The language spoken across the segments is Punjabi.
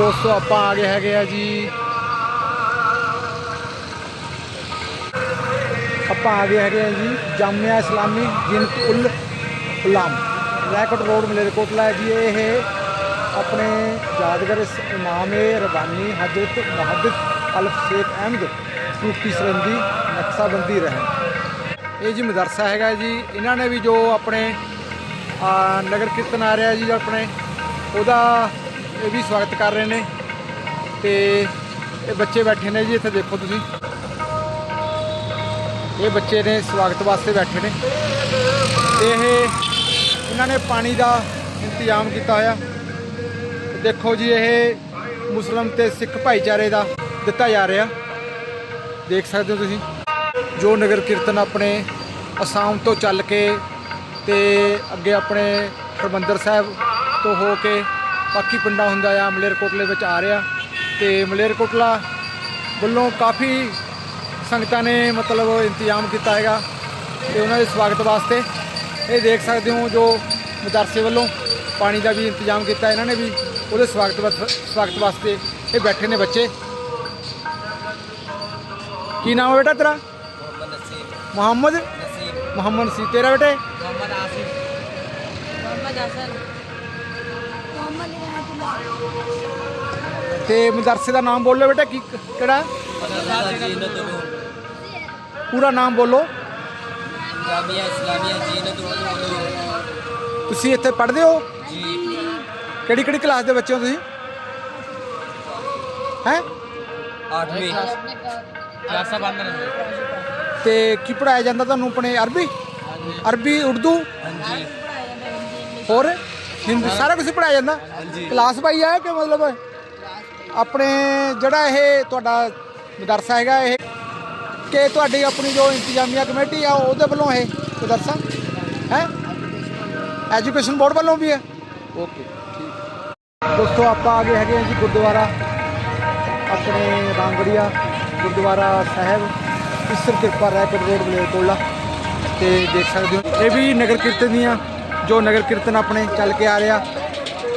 ਦੋਸਤੋ, ਆਪਾਂ ਆ ਗਏ ਹੈਗੇ ਆ ਜੀ। ਆਪਾਂ ਆ ਗਏ ਹੈਗੇ ਆ ਜੀ, ਜਾਮਿਆ ਇਸਲਾਮੀ ਜਿਨਤ ਉਲ ਉਲਾਮ ਰੈਕਟ ਰੋਡ ਮਲੇਰਕੋਟਲਾ ਹੈ ਜੀ, ਇਹ ਆਪਣੇ ਯਾਦਗਾਰ ਇਸ ਇਮਾਮ ਰਬਾਨੀ ਹਜ਼ਰਤ ਮੁਹੱਦਿਸ ਅਲਫ ਸ਼ੇਖ ਅਹਿਮਦ ਸੂਫੀ ਸਰੰਦੀ ਨਕਸ਼ਾਬੰਦੀ ਰਹਿਣ। ਇਹ ਜੀ ਮਦਰਸਾ ਹੈਗਾ ਜੀ, ਇਹਨਾਂ ਨੇ ਵੀ ਜੋ ਆਪਣੇ ਨਗਰ ਕੀਰਤਨ ਆ ਰਿਹਾ ਜੀ ਆਪਣੇ, ਉਹਦਾ ਇਹ ਵੀ ਸਵਾਗਤ ਕਰ ਰਹੇ ਨੇ ਤੇ ਇਹ ਬੱਚੇ ਬੈਠੇ ਨੇ ਜੀ, ਇੱਥੇ ਦੇਖੋ ਤੁਸੀਂ। ਇਹ ਬੱਚੇ ਨੇ ਸਵਾਗਤ ਵਾਸਤੇ ਬੈਠੇ ਨੇ। ਇਹ ਇਹਨਾਂ ਨੇ ਪਾਣੀ ਦਾ ਇੰਤਜ਼ਾਮ ਕੀਤਾ ਹੋਇਆ। ਦੇਖੋ ਜੀ, ਇਹ ਮੁਸਲਮ ਤੇ ਸਿੱਖ ਭਾਈਚਾਰੇ ਦਾ ਦਿੱਤਾ ਜਾ ਰਿਹਾ। ਦੇਖ ਸਕਦੇ ਹੋ ਤੁਸੀਂ। ਜੋ ਨਗਰ ਕੀਰਤਨ ਆਪਣੇ ਅਸਾਮ ਤੋਂ ਚੱਲ ਕੇ ਤੇ ਅੱਗੇ ਆਪਣੇ ਹਰਮੰਦਰ ਸਾਹਿਬ ਤੋਂ ਹੋ ਕੇ ਬਾਕੀ ਪਿੰਡਾਂ ਹੁੰਦਾ ਆ ਮਲੇਰਕੋਟਲੇ ਵਿੱਚ ਆ ਰਿਹਾ ਤੇ ਮਲੇਰਕੋਟਲਾ ਵੱਲੋਂ ਕਾਫੀ ਸੰਗਤਾਂ ਨੇ ਮਤਲਬ ਇੰਤਜ਼ਾਮ ਕੀਤਾ ਹੈਗਾ ਤੇ ਉਹਨਾਂ ਦੇ ਸਵਾਗਤ ਵਾਸਤੇ। ਇਹ ਦੇਖ ਸਕਦੇ ਹੋ ਜੋ ਮਦਰਸੇ ਵੱਲੋਂ ਪਾਣੀ ਦਾ ਵੀ ਇੰਤਜ਼ਾਮ ਕੀਤਾ ਇਹਨਾਂ ਨੇ ਵੀ ਉਹਦੇ ਸਵਾਗਤ ਸਵਾਗਤ ਵਾਸਤੇ ਇਹ ਬੈਠੇ ਨੇ ਬੱਚੇ। ਕੀ ਨਾਮ ਹੈ ਬੇਟਾ ਤੇਰਾ? ਮੁਹੰਮਦ ਨਸੀਬ ਮੁਹੰਮਦ? ਨਸੀਬ ਤੇਰਾ ਬੇਟੇ ਮੁਹੰਮਦ ਆਸਿਫ। ਮੁਹੰਮਦ ਅਸਲ ਤੇ ਮਦਰਸੇ ਦਾ ਨਾਮ ਬੋਲੋ ਬੇਟਾ ਕੀ ਕਿਹੜਾ? ਪੂਰਾ ਨਾਮ ਬੋਲੋ। ਇਸਲਾਮੀਆ ਇਸਲਾਮੀਆ ਜੀਨਤ ਤੁਸੀਂ ਇੱਥੇ ਪੜ੍ਹਦੇ ਹੋ? ਕਿਹੜੀ ਕਿਹੜੀ ਕਲਾਸ ਦੇ ਬੱਚੇ ਹੋ ਤੁਸੀਂ? ਹੈ? 8ਵੀਂ ਤੇ ਕੀ ਪੜਾਇਆ ਜਾਂਦਾ ਤੁਹਾਨੂੰ ਆਪਣੇ ਅਰਬੀ? ਅਰਬੀ ਉਰਦੂ? ਹੋਰ? ਹਿੰਦੀ ਸਾਰਾ ਕੁਝ ਪੜਾਇਆ ਜਾਂਦਾ। ਕਲਾਸ ਪਾਈ ਹੈ ਕਿ ਮਤਲਬ ਆਪਣੇ ਜਿਹੜਾ ਇਹ ਤੁਹਾਡਾ ਮਦਰਸਾ ਹੈਗਾ ਇਹ ਕਿ ਤੁਹਾਡੀ ਆਪਣੀ ਜੋ ਇੰਤਜ਼ਾਮੀਆ ਕਮੇਟੀ ਆ ਉਹਦੇ ਵੱਲੋਂ ਇਹ ਮਦਰਸਾ ਹੈ? ਐਜੂਕੇਸ਼ਨ ਬੋਰਡ ਵੱਲੋਂ ਵੀ ਹੈ। ਓਕੇ ਠੀਕ। ਦੋਸਤੋ ਆਪਾਂ ਆ ਗਏ ਹੈਗੇ ਹਾਂ ਜੀ ਗੁਰਦੁਆਰਾ ਆਪਣੇ ਰਾਂਗੜੀਆ ਗੁਰਦੁਆਰਾ ਸਾਹਿਬ। ਈਸ਼ਰ ਕਿਰਪਾ ਰਾਏਪੁਰ ਰੋਡ ਮਲੇਰਕੋਟਲਾ ਤੇ ਦੇਖ ਸਕਦੇ ਹੋ। ਇਹ ਵੀ ਨਗਰ ਕੀਰਤਨ ਦੀਆਂ ਜੋ ਨਗਰ ਕੀਰਤਨ ਆਪਣੇ ਚੱਲ ਕੇ ਆ ਰਿਹਾ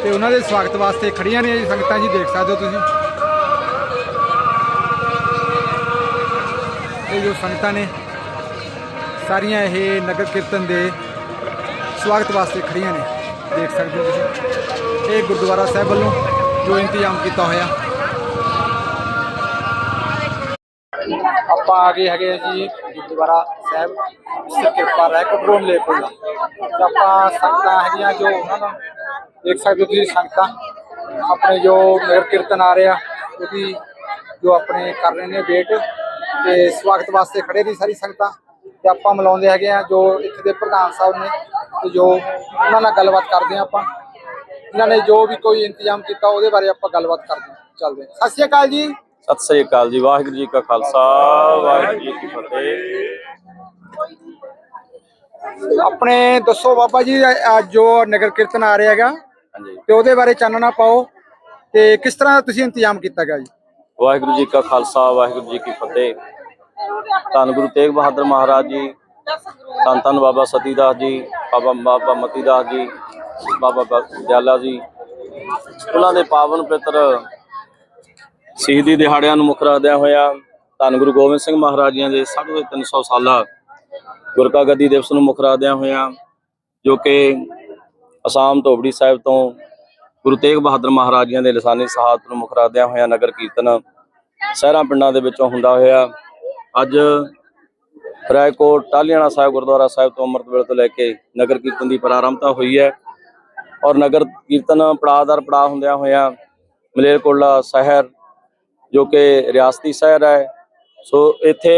ਤੇ ਉਹਨਾਂ ਦੇ ਸਵਾਗਤ ਵਾਸਤੇ ਖੜੀਆਂ ਨੇ ਜੀ, ਸੰਗਤਾਂ ਜੀ, ਦੇਖ ਸਕਦੇ ਹੋ ਤੁਸੀਂ। ਇਹ ਜੋ ਸੰਗਤਾਂ ਨੇ, ਸਾਰੀਆਂ ਇਹ ਨਗਰ ਕੀਰਤਨ ਦੇ ਸਵਾਗਤ ਵਾਸਤੇ ਖੜੀਆਂ ਨੇ, ਦੇਖ ਸਕਦੇ ਹੋ ਤੁਸੀਂ। ਇਹ ਗੁਰਦੁਆਰਾ ਸਾਹਿਬ ਵੱਲੋਂ ਜੋ ਇੰਤਜ਼ਾਮ ਕੀਤਾ ਹੋਇਆ। ਆਪਾਂ ਆ ਗਏ ਹੈਗੇ ਜੀ ਗੁਰਦੁਆਰਾ ਸਾਹਿਬ ਸਿਰ ਕਿਰਪਾ ਰਹਿ ਕਬਰੋਂ ਲੈ ਕੋਲਾ ਆਪਾਂ ਸੰਗਤਾਂ ਹੈਗੀਆਂ ਜੋ ਉਹਨਾਂ ਦਾ ਦੇਖ ਸਕਦੇ ਹੋ ਤੁਸੀਂ ਸੰਗਤਾਂ, ਆਪਣੇ ਜੋ ਨਗਰ ਕੀਰਤਨ ਆ ਰਿਹਾ ਉਹਦੀ ਜੋ ਆਪਣੇ ਕਰ ਰਹੇ ਨੇ ਵੇਟ, ਤੇ ਸਵਾਗਤ ਵਾਸਤੇ ਖੜੇ ਨੇ ਸਾਰੀ ਸੰਗਤਾਂ। ਤੇ ਆਪਾਂ ਮਿਲਾਉਂਦੇ ਹੈਗੇ ਆ ਜੋ ਇੱਥੇ ਦੇ ਪ੍ਰਧਾਨ ਸਾਹਿਬ ਨੇ, ਤੇ ਜੋ ਉਹਨਾਂ ਨਾਲ ਗੱਲਬਾਤ ਕਰਦੇ ਆ ਆਪਾਂ। ਇਹਨਾਂ ਨੇ ਜੋ ਵੀ ਕੋਈ ਇੰਤਜ਼ਾਮ ਕੀਤਾ, ਉਹਦੇ ਬਾਰੇ ਆਪਾਂ ਗੱਲਬਾਤ ਕਰਦੇ ਹਾਂ। ਚੱਲਦੇ ਹਾਂ। ਸਤਿ ਸ਼੍ਰੀ ਅਕਾਲ ਜੀ। ਸਤਿ ਸ੍ਰੀ ਅਕਾਲ ਜੀ, ਵਾਹਿਗੁਰੂ ਜੀ ਕਾ ਖਾਲਸਾ, ਵਾਹਿਗੁਰੂ ਜੀ ਕੀ ਫਤਿਹ। ਆਪਣੇ ਦੱਸੋ ਬਾਬਾ ਜੀ ਅੱਜ ਜੋ ਨਗਰ ਕੀਰਤਨ ਆ ਰਿਹਾ ਹੈਗਾ ਹਾਂਜੀ। ਤੇ ਉਹਦੇ ਬਾਰੇ ਚਾਨਣਾ ਪਾਓ ਤੇ ਕਿਸ ਤਰ੍ਹਾਂ ਤੁਸੀਂ ਇੰਤਜ਼ਾਮ ਕੀਤਾ ਗਿਆ ਜੀ? ਵਾਹਿਗੁਰੂ ਜੀ ਕਾ ਖਾਲਸਾ ਵਾਹਿਗੁਰੂ ਜੀ ਕੀ ਫਤਿਹ। ਧੰਨ ਗੁਰੂ ਤੇਗ ਬਹਾਦਰ ਮਹਾਰਾਜ ਜੀ ਧੰਨ ਧੰਨ ਬਾਬਾ ਸਤੀਦਾਸ ਜੀ ਬਾਬਾ ਬਾਬਾ ਮਤੀਦਾਸ ਜੀ ਬਾਬਾ ਦਿਆਲਾ ਜੀ। ਉਹਨਾਂ ਦੇ ਪਾਵਨ ਪਿੱਤਰ ਸ਼ਹੀਦੀ ਦਿਹਾੜਿਆਂ ਨੂੰ ਮੁੱਖ ਰੱਖਦਿਆਂ ਹੋਇਆ ਧੰਨ ਗੁਰੂ ਗੋਬਿੰਦ ਸਿੰਘ ਮਹਾਰਾਜ ਜੀਆਂ ਦੇ 350 ਸਾਲਾ ਗੁਰਕਾ ਗੱਦੀ ਦਿਵਸ ਨੂੰ ਮੁੱਖ ਰੱਖਦਿਆਂ ਹੋਇਆ, ਜੋ ਕਿ ਅਸਾਮ ਧੋਬੜੀ ਸਾਹਿਬ ਤੋਂ ਗੁਰੂ ਤੇਗ ਬਹਾਦਰ ਮਹਾਰਾਜ ਜੀਆਂ ਦੇ ਲਸਾਨੀ ਸ਼ਹਾਦਤ ਨੂੰ ਮੁੱਖ ਰੱਖਦਿਆਂ ਹੋਇਆ ਨਗਰ ਕੀਰਤਨ ਸ਼ਹਿਰਾਂ ਪਿੰਡਾਂ ਦੇ ਵਿੱਚੋਂ ਹੁੰਦਾ ਹੋਇਆ। ਅੱਜ ਰਾਏਕੋਟ ਟਾਹਲੀਆਣਾ ਸਾਹਿਬ, ਗੁਰਦੁਆਰਾ ਸਾਹਿਬ ਤੋਂ ਅੰਮ੍ਰਿਤ ਵੇਲੇ ਤੋਂ ਲੈ ਕੇ ਨਗਰ ਕੀਰਤਨ ਦੀ ਪ੍ਰਾਰੰਭਤਾ ਹੋਈ ਹੈ ਔਰ ਨਗਰ ਕੀਰਤਨ ਪੜਾਅ ਪੜਾਅ ਹੁੰਦਿਆਂ ਹੋਇਆਂ ਮਲੇਰਕੋਟਲਾ ਸ਼ਹਿਰ, ਜੋ ਕਿ ਰਿਆਸਤੀ ਸ਼ਹਿਰ ਹੈ ਸੋ ਇੱਥੇ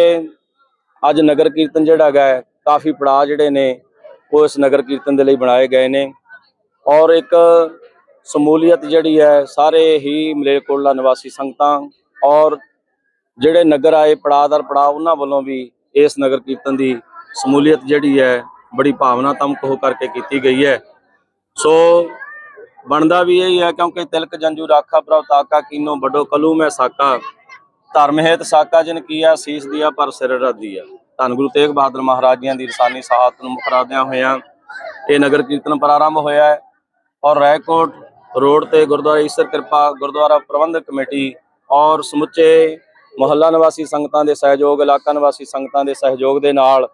ਅੱਜ ਨਗਰ ਕੀਰਤਨ ਜਿਹੜਾ ਹੈਗਾ ਕਾਫੀ ਪੜਾਅ ਜਿਹੜੇ ਨੇ, ਉਹ ਇਸ ਨਗਰ ਕੀਰਤਨ ਦੇ ਲਈ ਬਣਾਏ ਗਏ ਨੇ। ਔਰ ਇੱਕ ਸਮੂਲੀਅਤ ਜਿਹੜੀ ਹੈ, ਸਾਰੇ ਹੀ ਮਲੇਰਕੋਟਲਾ ਨਿਵਾਸੀ ਸੰਗਤਾਂ ਔਰ ਜਿਹੜੇ ਨਗਰ ਆਏ ਪੜਾਅਦਰ ਪੜਾਅ, ਉਹਨਾਂ ਵੱਲੋਂ ਵੀ ਇਸ ਨਗਰ ਕੀਰਤਨ ਦੀ ਸਮੂਲੀਅਤ ਜਿਹੜੀ ਹੈ, ਬੜੀ ਭਾਵਨਾਤਮਕ ਹੋ ਕਰਕੇ ਕੀਤੀ ਗਈ ਹੈ। ਸੋ ਬਣਦਾ ਵੀ ਇਹ ਹੈ, ਕਿਉਂਕਿ ਤਿਲਕ ਜੰਜੂ ਰਾਖਾ ਪ੍ਰਭ ਤਾਕਾ ਕੀਨੋ ਵੱਡੋ ਕਲੂ ਮੈਂ ਸਾਕਾ। ਧਰਮ ਹੇਤ ਸਾਕਾ ਜਨ ਕੀਆ, ਸੀਸ ਦਿਆ ਪਰ ਸਿਰ ਰੱਦੀ ਆ ਧੰਨ ਗੁਰੂ ਤੇਗ ਬਹਾਦਰ ਮਹਾਰਾਜ ਜੀਆਂ ਦੀ ਰਸਾਨੀ ਸ਼ਹਾਦਤ ਨੂੰ ਮੁਖਰਾਦਿਆਂ ਹੋਇਆਂ ਇਹ ਨਗਰ ਕੀਰਤਨ ਪ੍ਰਾਰੰਭ ਹੋਇਆ ਹੈ ਔਰ ਰੈਕੋਟ ਰੋਡ ਤੇ ਗੁਰਦੁਆਰਾ ਈਸਰ ਕਿਰਪਾ, ਗੁਰਦੁਆਰਾ ਪ੍ਰਬੰਧਕ ਕਮੇਟੀ ਔਰ ਸਮੁੱਚੇ ਮੁਹੱਲਾ ਨਿਵਾਸੀ ਸੰਗਤਾਂ ਦੇ ਸਹਿਯੋਗ, ਇਲਾਕਾ ਨਿਵਾਸੀ ਸੰਗਤਾਂ ਦੇ ਸਹਿਯੋਗ ਦੇ ਨਾਲ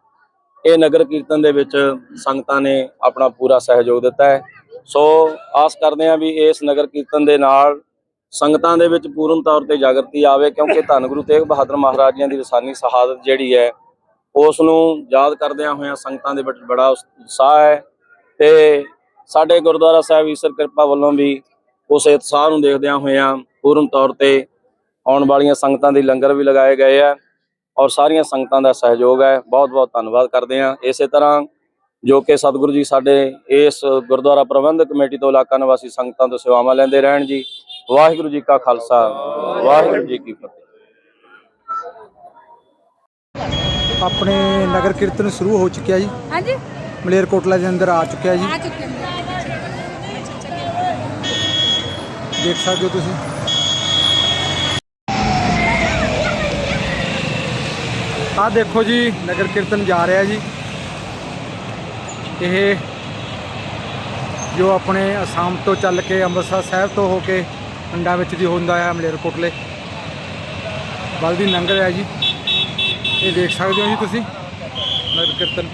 ਇਹ ਨਗਰ ਕੀਰਤਨ ਦੇ ਵਿੱਚ ਸੰਗਤਾਂ ਨੇ ਆਪਣਾ ਪੂਰਾ ਸਹਿਯੋਗ ਦਿੱਤਾ ਹੈ। ਸੋ ਆਸ ਕਰਦੇ ਹਾਂ ਵੀ ਇਸ ਨਗਰ ਕੀਰਤਨ ਦੇ ਨਾਲ ਸੰਗਤਾਂ ਦੇ ਵਿੱਚ ਪੂਰਨ ਤੌਰ ਤੇ ਜਾਗਰਤੀ ਆਵੇ, ਕਿਉਂਕਿ ਧੰਨ ਗੁਰੂ ਤੇਗ ਬਹਾਦਰ ਮਹਾਰਾਜ ਜੀ ਦੀ ਰਸਾਨੀ ਸ਼ਹਾਦਤ ਜਿਹੜੀ ਹੈ, ਉਸ ਨੂੰ ਯਾਦ ਕਰਦਿਆਂ ਹੋਇਆਂ ਸੰਗਤਾਂ ਦੇ ਵਿੱਚ ਬੜਾ ਉਤਸ਼ਾਹ ਹੈ ਤੇ ਸਾਡੇ ਗੁਰਦੁਆਰਾ ਸਾਹਿਬ ਈਸਰ ਕਿਰਪਾ ਵੱਲੋਂ ਵੀ ਉਸ ਉਤਸ਼ਾਹ ਨੂੰ ਦੇਖਦਿਆਂ ਹੋਇਆਂ ਪੂਰਨ ਤੌਰ ਤੇ ਆਉਣ ਵਾਲੀਆਂ ਸੰਗਤਾਂ ਦੇ ਲੰਗਰ ਵੀ ਲਗਾਏ ਗਏ ਆ ਔਰ ਸਾਰੀਆਂ ਸੰਗਤਾਂ ਦਾ ਸਹਿਯੋਗ ਹੈ। ਬਹੁਤ ਬਹੁਤ ਧੰਨਵਾਦ ਕਰਦੇ ਹਾਂ। ਇਸੇ ਤਰ੍ਹਾਂ ਜੋ ਕਿ ਸਤਿਗੁਰੂ ਜੀ ਸਾਡੇ ਇਸ ਗੁਰਦੁਆਰਾ ਪ੍ਰਬੰਧਕ ਕਮੇਟੀ ਤੋਂ ਇਲਾਕਾ ਨਿਵਾਸੀ ਸੰਗਤਾਂ ਤੋਂ ਸੇਵਾਵਾਂ ਲੈਂਦੇ ਰਹਿਣ ਜੀ। ਵਾਹਿਗੁਰੂ ਜੀ ਕਾ ਖਾਲਸਾ ਵਾਹਿਗੁਰੂ ਜੀ ਕੀ ਫਤਿਹ। ਆਪਣੇ ਨਗਰ ਕੀਰਤਨ ਸ਼ੁਰੂ ਹੋ ਚੁੱਕਿਆ ਜੀ। ਹਾਂਜੀ। ਮਲੇਰਕੋਟਲਾ ਦੇ ਅੰਦਰ ਆ ਚੁੱਕਿਆ ਜੀ। ਆ ਚੁੱਕੇ ਨੇ। ਦੇਖ ਸਕਦੇ ਹੋ ਤੁਸੀਂ। ਆ ਦੇਖੋ ਜੀ ਨਗਰ ਕੀਰਤਨ ਜਾ ਰਿਹਾ ਜੀ। ਇਹ ਜੋ ਆਪਣੇ ਅਸਾਮ ਤੋਂ ਚੱਲ ਕੇ ਅੰਮ੍ਰਿਤਸਰ ਸਾਹਿਬ ਤੋਂ ਹੋ ਕੇ ਪਿੰਡਾਂ ਵਿੱਚ ਦੀ ਹੁੰਦਾ ਹੈ ਮਲੇਰਕੋਟਲੇ ਵੱਲ ਦੀ ਲੰਘ ਰਿਹਾ ਜੀ। ਇਹ ਦੇਖ ਸਕਦੇ ਹੋ ਜੀ ਤੁਸੀਂ? ਨਗਰ ਕੀਰਤਨ